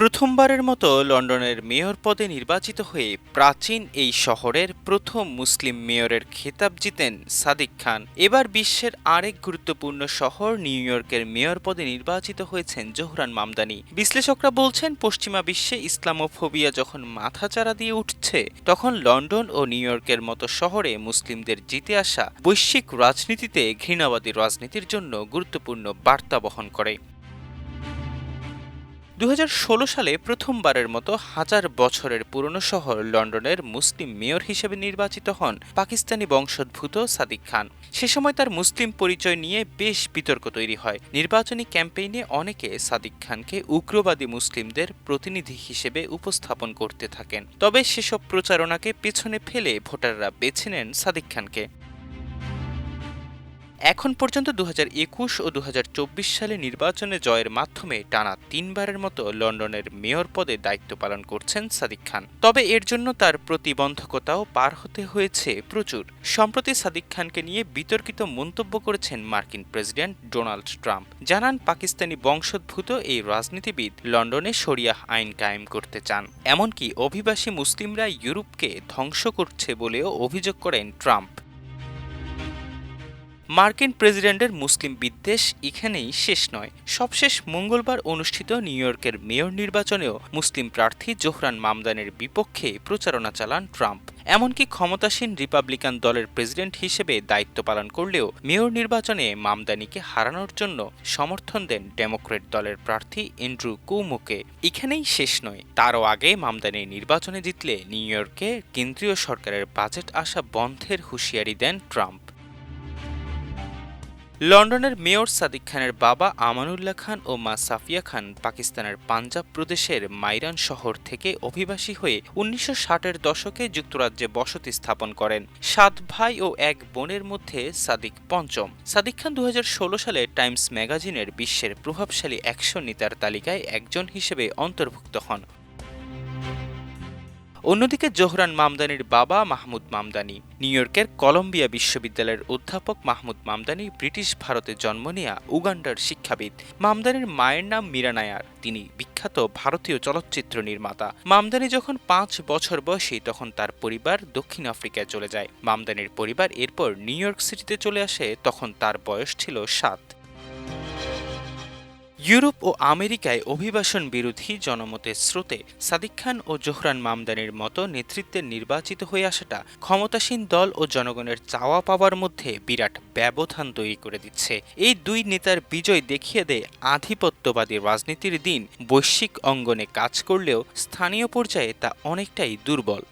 প্রথমবারের মতো লন্ডনের মেয়র পদে নির্বাচিত হয়ে প্রাচীন এই শহরের প্রথম মুসলিম মেয়রের খেতাব জিতেন সাদিক খান। এবার বিশ্বের আরেক গুরুত্বপূর্ণ শহর নিউ ইয়র্কের মেয়র পদে নির্বাচিত হয়েছেন জোহরান মামদানি। বিশ্লেষকরা বলছেন, পশ্চিমা বিশ্বে ইসলামোফোবিয়া যখন মাথাচাড়া দিয়ে উঠছে, তখন লন্ডন ও নিউ ইয়র্কের মতো শহরে মুসলিমদের জিতে আসা বৈশ্বিক রাজনীতিতে ঘৃণাবাদী রাজনীতির জন্য গুরুত্বপূর্ণ বার্তা বহন করে। দু হাজার ষোলো সালে প্রথমবারের মতো হাজার বছরের পুরনো শহর লন্ডনের মুসলিম মেয়র হিসেবে নির্বাচিত হন পাকিস্তানি বংশোদ্ভূত সাদিক খান। সে সময় তার মুসলিম পরিচয় নিয়ে বেশ বিতর্ক তৈরি হয়। নির্বাচনী ক্যাম্পেইনে অনেকে সাদিক খানকে উগ্রবাদী মুসলিমদের প্রতিনিধি হিসেবে উপস্থাপন করতে থাকেন। তবে সেসব প্রচারণাকে পেছনে ফেলে ভোটাররা বেছে নেন সাদিক খানকে। এখন পর্যন্ত দু একুশ ও দু হাজার চব্বিশ সালে নির্বাচনে জয়ের মাধ্যমে টানা তিনবারের মতো লন্ডনের মেয়র পদে দায়িত্ব পালন করছেন সাদিক খান। তবে এর জন্য তার প্রতিবন্ধকতাও পার হতে হয়েছে প্রচুর। সম্প্রতি সাদিক খানকে নিয়ে বিতর্কিত মন্তব্য করেছেন মার্কিন প্রেসিডেন্ট ডোনাল্ড ট্রাম্প। জানান, পাকিস্তানি বংশোদ্ভূত এই রাজনীতিবিদ লন্ডনে শরিয়াহ আইন কায়েম করতে চান। এমনকি অভিবাসী মুসলিমরা ইউরোপকে ধ্বংস করছে বলেও অভিযোগ করেন ট্রাম্প। মার্কিন প্রেসিডেন্টের মুসলিম বিদ্বেষ এখানেই শেষ নয়। সবশেষ মঙ্গলবার অনুষ্ঠিত নিউ ইয়র্কের মেয়র নির্বাচনেও মুসলিম প্রার্থী জোহরান মামদানের বিপক্ষে প্রচারণা চালান ট্রাম্প। এমনকি ক্ষমতাসীন রিপাবলিকান দলের প্রেসিডেন্ট হিসেবে দায়িত্ব পালন করলেও মেয়র নির্বাচনে মামদানিকে হারানোর জন্য সমর্থন দেন ডেমোক্রেট দলের প্রার্থী এন্ড্রু কুমুকে। এখানেই শেষ নয়। তারও আগে মামদানি নির্বাচনে জিতলে নিউ ইয়র্কে কেন্দ্রীয় সরকারের বাজেট আসা বন্ধের হুঁশিয়ারি দেন ট্রাম্প। লন্ডনের মেয়র সাদিক খানের বাবা আমানুল্লাহ খান ও মা সাফিয়া খান পাকিস্তানের পাঞ্জাব প্রদেশের মাইরান শহর থেকে অভিবাসী হয়ে উনিশশো ষাটের দশকে যুক্তরাজ্যে বসতি স্থাপন করেন। সাত ভাই ও এক বোনের মধ্যে সাদিক পঞ্চম। সাদিক খান দু হাজার ষোলো সালে টাইমস ম্যাগাজিনের বিশ্বের প্রভাবশালী একশো নেতার তালিকায় একজন হিসেবে অন্তর্ভুক্ত হন। অন্যদিকে জোহরান মামদানির বাবা মাহমুদ মামদানি, নিউ ইয়র্কের কলম্বিয়া বিশ্ববিদ্যালয়ের অধ্যাপক মাহমুদ মামদানি ব্রিটিশ ভারতে জন্ম নেয়া উগান্ডার শিক্ষাবিদ। মামদানির মায়ের নাম মীরা নায়ার, তিনি বিখ্যাত ভারতীয় চলচ্চিত্র নির্মাতা। মামদানি যখন পাঁচ বছর বয়সী তখন তার পরিবার দক্ষিণ আফ্রিকায় চলে যায়। মামদানির পরিবার এরপর নিউ ইয়র্ক সিটিতে চলে আসে, তখন তার বয়স ছিল সাত। ইউরোপ ও আমেরিকায় অভিবাসন বিরোধী জনমতের স্রোতে সাদিক খান ও জোহরান মামদানির মতো নেতৃত্বের নির্বাচিত হয়ে আসাটা ক্ষমতাসীন দল ও জনগণের চাওয়া পাওয়ার মধ্যে বিরাট ব্যবধান তৈরি করে দিচ্ছে। এই দুই নেতার বিজয় দেখিয়ে দেয় আধিপত্যবাদী রাজনীতির দিন। বৈশ্বিক অঙ্গনে কাজ করলেও স্থানীয় পর্যায়ে তা অনেকটাই দুর্বল।